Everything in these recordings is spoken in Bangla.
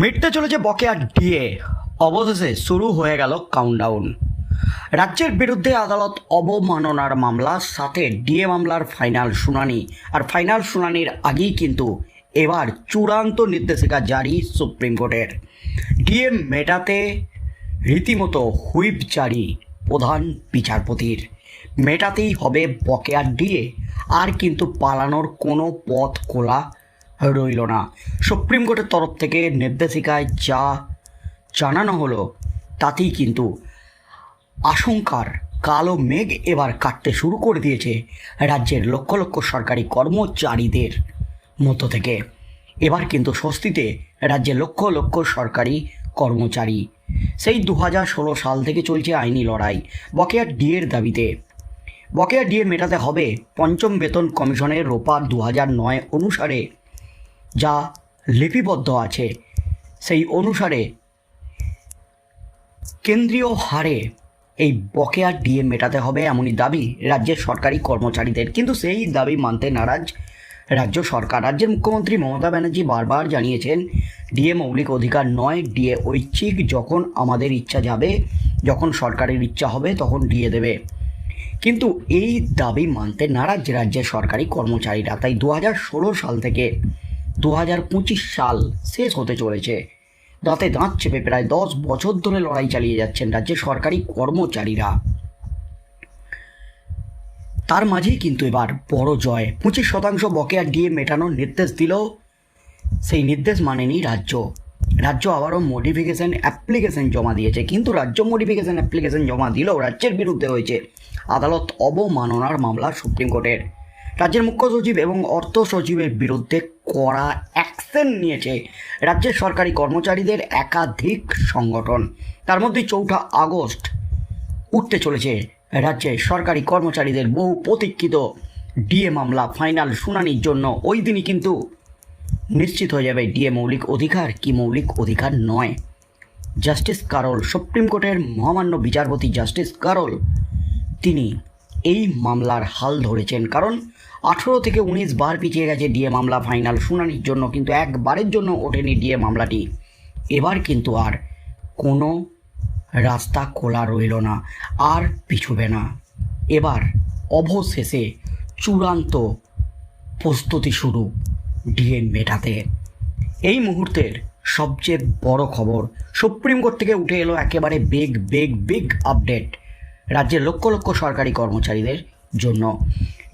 মিটতে চলেছে বকেয়া ডিএ। অবশেষে শুরু হয়ে গেল কাউন্টডাউন রাজ্যের বিরুদ্ধে আদালত অবমাননার মামলা, সাথে ডিএ মামলার ফাইনাল শুনানি। আর ফাইনাল শুনানির আগেই কিন্তু এবার চূড়ান্ত নির্দেশিকা জারি সুপ্রিম কোর্টের। ডিএ মেটাতে রীতিমতো হুইপ জারি প্রধান বিচারপতির। মেটাতেই হবে বকেয়া ডিএ। আর কিন্তু পালানোর কোনো পথ খোলা রইল না সুপ্রিম কোর্টের তরফ থেকে নির্দেশিকায় যা জানানো হলো, তাতেই কিন্তু আশঙ্কার কালো মেঘ এবার কাটতে শুরু করে দিয়েছে রাজ্যের লক্ষ লক্ষ সরকারি কর্মচারীদের মধ্য থেকে। এবার কিন্তু স্বস্তিতে রাজ্যের লক্ষ লক্ষ সরকারি কর্মচারী। সেই দু সাল থেকে চলছে আইনি লড়াই, বকেয়া ডিএর দাবিতে। বকেয়া ডিএ মেটাতে হবে পঞ্চম বেতন কমিশনের রোপার দু নয় অনুসারে যা লিপিবদ্ধ আছে। সেই অনুসারে কেন্দ্রীয় হারে এই বকেয়া ডিএ মেটাতে হবে এমনই দাবি রাজ্যের সরকারি কর্মচারীদের। কিন্তু সেই দাবি মানতে নারাজ রাজ্য সরকার। রাজ্যের মুখ্যমন্ত্রী মমতা ব্যানার্জি বারবার জানিয়েছেন, ডিএ মৌলিক অধিকার নয়, ডিএ ঐচ্ছিক। যখন আমাদের ইচ্ছা যাবে, যখন সরকারের ইচ্ছা হবে, তখন ডিএ দেবে। কিন্তু এই দাবি মানতে নারাজ রাজ্যের সরকারি কর্মচারীরা। তাই দু হাজার ষোলো সাল থেকে দু হাজার পঁচিশ সাল শেষ হতে চলেছে। দাঁতে দাঁত চেপে প্রায় দশ বছর ধরে লড়াই চালিয়ে যাচ্ছেন রাজ্যের সরকারি কর্মচারীরা। তার মাঝেই কিন্তু এবার বড় জয়। পঁচিশ শতাংশ বকেয়া ডিএ মেটানোর নির্দেশ দিল সেই নির্দেশ মানেনি রাজ্য। রাজ্য আবারও মডিফিকেশন অ্যাপ্লিকেশন জমা দিয়েছে, কিন্তু রাজ্য মডিফিকেশন অ্যাপ্লিকেশন জমা দিলেও রাজ্যের বিরুদ্ধে হয়েছে আদালত অবমাননার মামলা সুপ্রিম কোর্টের। রাজ্যের মুখ্য সচিব এবং অর্থ সচিবের বিরুদ্ধে কড়া অ্যাকশন নিয়েছে রাজ্যের সরকারি কর্মচারীদের একাধিক সংগঠন। তার মধ্যে চৌঠা আগস্ট উঠতে চলেছে রাজ্যে সরকারি কর্মচারীদের বহু প্রতীক্ষিত ডিএ মামলা, ফাইনাল শুনানির জন্য। ওই দিনই কিন্তু নিশ্চিত হয়ে যাবে ডিএ মৌলিক অধিকার কি মৌলিক অধিকার নয়। জাস্টিস কারল, সুপ্রিম কোর্টের মহামান্য বিচারপতি জাস্টিস কারল, তিনি এই মামলার হাল ধরেছেন। কারণ আঠেরো থেকে উনিশ বার পিছিয়ে গেছে ডিএ মামলা, ফাইনাল শুনানির জন্য কিন্তু একবারের জন্য ওঠেনি ডিএ মামলাটি। এবার কিন্তু আর কোনো রাস্তা খোলা রইল না, আর পিছুবে না। এবার অবশেষে চূড়ান্ত প্রস্তুতি শুরু ডিএ মেটাতে। এই মুহূর্তের সবচেয়ে বড় খবর, সুপ্রিম কোর্ট থেকে উঠে এলো একেবারে বিগ বিগ বিগ আপডেট রাজ্যের লক্ষ লক্ষ সরকারি কর্মচারীদের জন্য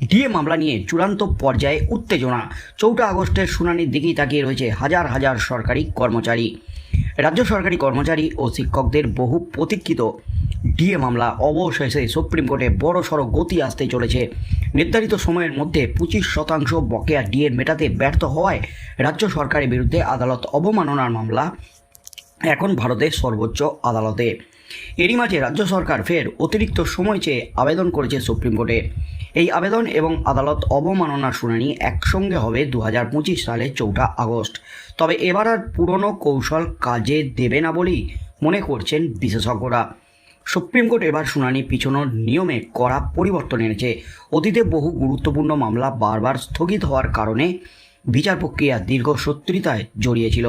ডিএ মামলা নিয়ে চূড়ান্ত পর্যায়ে উত্তেজনা। চৌঠা আগস্টের শুনানির দিকেই তাকিয়ে রয়েছে হাজার হাজার সরকারি কর্মচারী। রাজ্য সরকারি কর্মচারী ও শিক্ষকদের বহু প্রতীক্ষিত ডিএ মামলা। অবশেষে সুপ্রিম কোর্টে বড় সড়ো গতি আসতে চলেছে। নির্ধারিত সময়ের মধ্যে পঁচিশ শতাংশ বকেয়া ডিএ মেটাতে ব্যর্থ হওয়ায় রাজ্য সরকারের বিরুদ্ধে আদালত অবমাননার মামলা এখন ভারতের সর্বোচ্চ আদালতে। এরই মাঝে রাজ্য সরকার ফের অতিরিক্ত সময় চেয়ে আবেদন করেছে সুপ্রিম কোর্টে। এই আবেদন এবং আদালত অবমাননার শুনানি একসঙ্গে হবে দু হাজার পঁচিশ সালে চৌঠা আগস্ট। তবে এবার আর পুরনো কৌশল কাজে দেবে না বলেই মনে করছেন বিশেষজ্ঞরা। সুপ্রিম কোর্ট এবার শুনানি পিছনোর নিয়মে কড়া পরিবর্তন এনেছে। অতীতে বহু গুরুত্বপূর্ণ মামলা বারবার স্থগিত হওয়ার কারণে বিচার প্রক্রিয়া দীর্ঘসূত্রিতায় জড়িয়েছিল।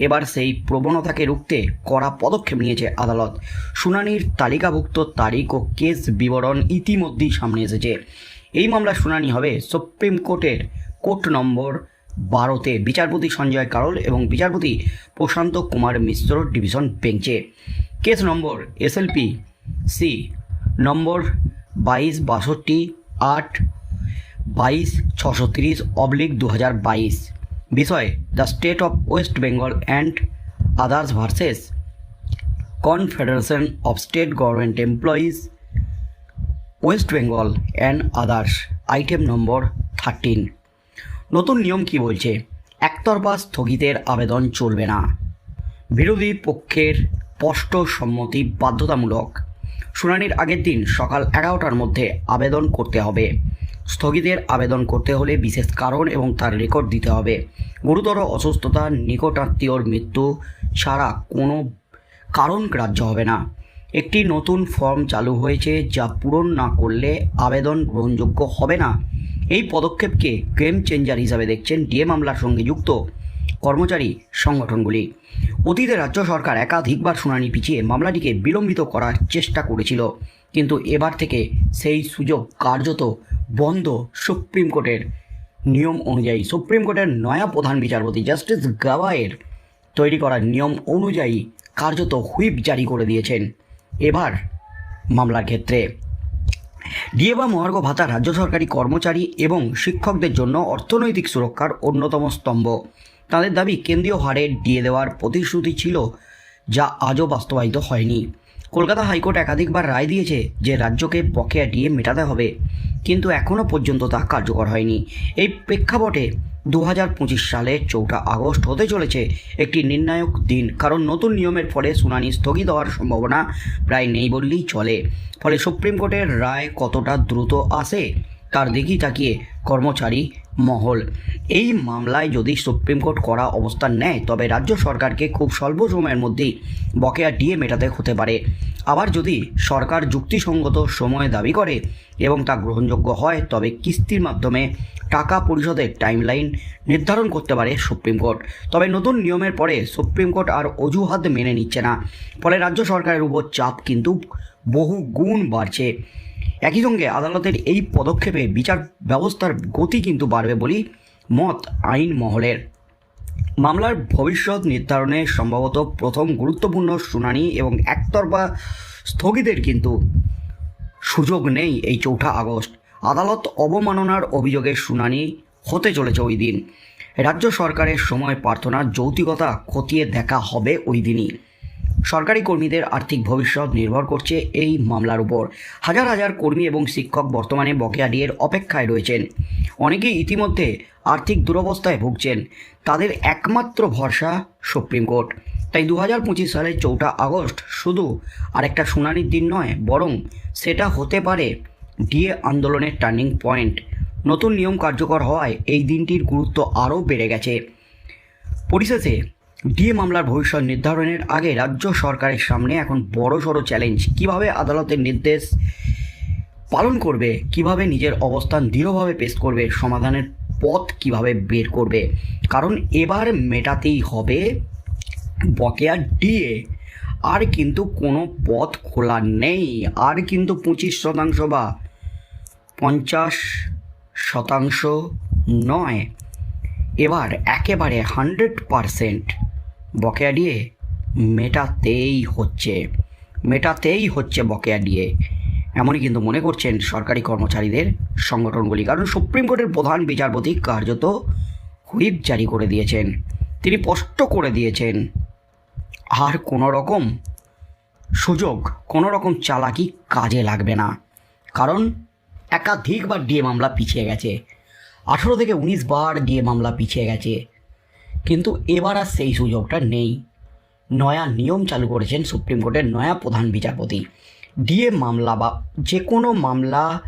এবার সেই প্রবণতাকে রুখতে কড়া পদক্ষেপ নিয়েছে আদালত। শুনানির তালিকাভুক্ত তারিখ ও কেস বিবরণ ইতিমধ্যেই সামনে এসেছে। এই মামলার শুনানি হবে সুপ্রিম কোর্টের কোর্ট নম্বর বারোতে। বিচারপতি সঞ্জয় কারল এবং বিচারপতি প্রশান্ত কুমার মিশ্র ডিভিশন বেঞ্চে। Case number SLP C number বাইশ বাষট্টি আট বাইশ ছশো তিরিশ অবলিক দু হাজার বাইশ। বিষয়, the state of West Bengal and others versus. Confederation of state government employees, West Bengal and others, item number thirteen. নতুন নিয়ম কি বলছে? একতরফা স্থগিতের আবেদন চলবে না। বিরোধী পক্ষের স্পষ্ট সম্মতি বাধ্যতামূলক। শুনানির আগের দিন সকাল এগারোটার মধ্যে আবেদন করতে হবে। স্থগিতের আবেদন করতে হলে বিশেষ কারণ এবং তার রেকর্ড দিতে হবে। গুরুতর অসুস্থতা নিকটাত্মীয়র মৃত্যু ছাড়া কোনো কারণ গ্রাহ্য হবে না। একটি নতুন ফর্ম চালু হয়েছে যা পূরণ না করলে আবেদন গ্রহণযোগ্য হবে না। এই পদক্ষেপকে গেম চেঞ্জার হিসাবে দেখছেন ডিএ মামলার সঙ্গে যুক্ত কর্মচারী সংগঠনগুলি। অতীতে রাজ্য সরকার একাধিকবার শুনানি পিছিয়ে মামলাটিকে বিলম্বিত করার চেষ্টা করেছিল, কিন্তু এবার থেকে সেই সুযোগ কার্যত বন্ধ সুপ্রিম কোর্টের নিয়ম অনুযায়ী। সুপ্রিম কোর্টের নয়া প্রধান বিচারপতি জাস্টিস গাওয়ায়ের তৈরি করা নিয়ম অনুযায়ী কার্যত হুইপ জারি করে দিয়েছেন। এবার মামলার ক্ষেত্রে ডিএ বা মহার্ঘ ভাতা রাজ্য সরকারি কর্মচারী এবং শিক্ষকদের জন্য অর্থনৈতিক সুরক্ষার অন্যতম স্তম্ভ। তাদের দাবি, কেন্দ্রীয় হারে ডিএ দেওয়ার প্রতিশ্রুতি ছিল, যা আজও বাস্তবায়িত হয়নি। কলকাতা হাইকোর্ট একাধিকবার রায় দিয়েছে যে রাজ্যকে বকেয়া ডিএ মেটাতে হবে। কিন্তু এখনও পর্যন্ত তা কার্যকর হয়নি। এই প্রেক্ষাপটে দু হাজার পঁচিশ সালে চৌঠা আগস্ট হতে চলেছে একটি নির্ণায়ক দিন। কারণ নতুন নিয়মের ফলে শুনানি স্থগিত হওয়ার সম্ভাবনা প্রায় নেই বললেই চলে। ফলে সুপ্রিম কোর্টের রায় কতটা দ্রুত আসে, তার দিকেই তাকিয়ে কর্মচারী মহল। এই মামলায় যদি সুপ্রিম কোর্ট করা অবস্থান নেয়, তবে রাজ্য সরকারকে খুব স্বল্প সময়ের মধ্যেই বকেয়া ডিএ মেটাতে হতে পারে। আবার যদি সরকার যুক্তিসঙ্গত সময় দাবি করে এবং তা গ্রহণযোগ্য হয়, তবে কিস্তির মাধ্যমে টাকা পরিশোধের টাইমলাইন নির্ধারণ করতে পারে সুপ্রিম কোর্ট। তবে নতুন নিয়মের পরে সুপ্রিম কোর্ট আর অজুহাত মেনে নিচ্ছে না। ফলে রাজ্য সরকারের উপর চাপ কিন্তু বহু গুণ বাড়ছে। একই সঙ্গে আদালতের এই পদক্ষেপে বিচার ব্যবস্থার গতি কিন্তু বাড়বে বলেই মত আইন মহলের। মামলার ভবিষ্যৎ নির্ধারণে সম্ভবত প্রথম গুরুত্বপূর্ণ শুনানি এবং একতরফা স্থগিতের কিন্তু সুযোগ নেই এই চৌঠা আগস্ট। আদালত অবমাননার অভিযোগের শুনানি হতে চলেছে ওই দিন। রাজ্য সরকারের সময় প্রার্থনার যৌতিকতা খতিয়ে দেখা হবে ওই দিনই। সরকারি কর্মীদের আর্থিক ভবিষ্যৎ নির্ভর করছে এই মামলার উপর। হাজার হাজার কর্মী এবং শিক্ষক বর্তমানে বকেয়া ডিএর অপেক্ষায় রয়েছেন। অনেকেই ইতিমধ্যে আর্থিক দুরবস্থায় ভুগছেন। তাদের একমাত্র ভরসা সুপ্রিম কোর্ট। তাই দু হাজার পঁচিশ সালের চৌঠা আগস্ট শুধু আরেকটা শুনানির দিন নয়, বরং সেটা হতে পারে ডিএ আন্দোলনের টার্নিং পয়েন্ট। নতুন নিয়ম কার্যকর হওয়ায় এই দিনটির গুরুত্ব আরও বেড়ে গেছে। পরিশেষে ডিএ মামলার ভবিষ্যৎ নির্ধারণের আগে রাজ্য সরকারের সামনে এখন বড় সড়ো চ্যালেঞ্জ। কীভাবে আদালতের নির্দেশ পালন করবে? কীভাবে নিজের অবস্থান দৃঢ়ভাবে পেশ করবে? সমাধানের পথ কীভাবে বের করবে? কারণ এবার মেটাতেই হবে বকেয়া ডিএ। আর কিন্তু কোনো পথ খোলা নেই। আর কিন্তু পঁচিশ শতাংশ বা পঞ্চাশ শতাংশ নয়। এবার একেবারে হান্ড্রেড পারসেন্ট বকেয়া দিয়ে মেটাতেই হচ্ছে মেটাতেই হচ্ছে বকেয়া দিয়ে। এমনই কিন্তু মনে করছেন সরকারি কর্মচারীদের সংগঠনগুলি। কারণ সুপ্রিম কোর্টের প্রধান বিচারপতি কার্যত হুইপ জারি করে দিয়েছেন। তিনি স্পষ্ট করে দিয়েছেন, আর কোনো রকম সুযোগ কোনো রকম চালাকি কাজে লাগবে না। কারণ একাধিকবার ডিএ মামলা পিছিয়ে গেছে। আঠেরো থেকে উনিশ বার ডিএ মামলা পিছিয়ে গেছে। কিন্তু এবার আর সেই সুযোগটা নেই। নয়া নিয়ম চালু করেছেন সুপ্রিম কোর্টের নয়া প্রধান বিচারপতি। ডিএ মামলা বা যে কোনো মামলা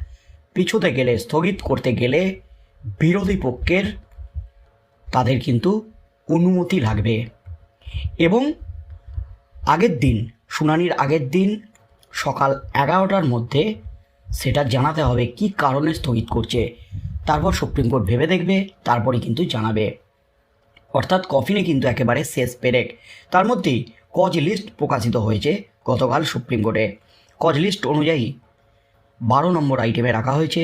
পিছুতে গেলে, স্থগিত করতে গেলে বিরোধী পক্ষের তাদের কিন্তু অনুমতি লাগবে। এবং আগের দিন, শুনানির আগের দিন সকাল এগারোটার মধ্যে সেটা জানাতে হবে কি কারণে স্থগিত করছে। তারপর সুপ্রিম কোর্ট ভেবে দেখবে, তারপরে কিন্তু জানাবে। অর্থাৎ কফিনে কিন্তু একেবারে শেষ পেরেক। তার মধ্যেই কজ লিস্ট প্রকাশিত হয়েছে গতকাল সুপ্রিম কোর্টে। কজ লিস্ট অনুযায়ী বারো নম্বর আইটেমে রাখা হয়েছে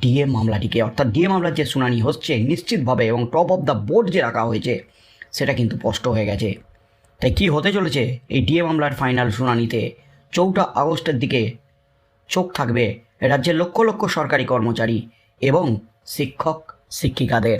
ডিএ মামলাটিকে। অর্থাৎ ডিএ মামলার যে শুনানি হচ্ছে নিশ্চিতভাবে এবং টপ অফ দ্য বোর্ড যে রাখা হয়েছে, সেটা কিন্তু স্পষ্ট হয়ে গেছে। তাই কি হতে চলেছে? এই ডিএ মামলার ফাইনাল শুনানিতে চৌঠা আগস্টের দিকে চোখ থাকবে রাজ্যের লক্ষ লক্ষ সরকারি কর্মচারী এবং শিক্ষক, শিক্ষিকাদের।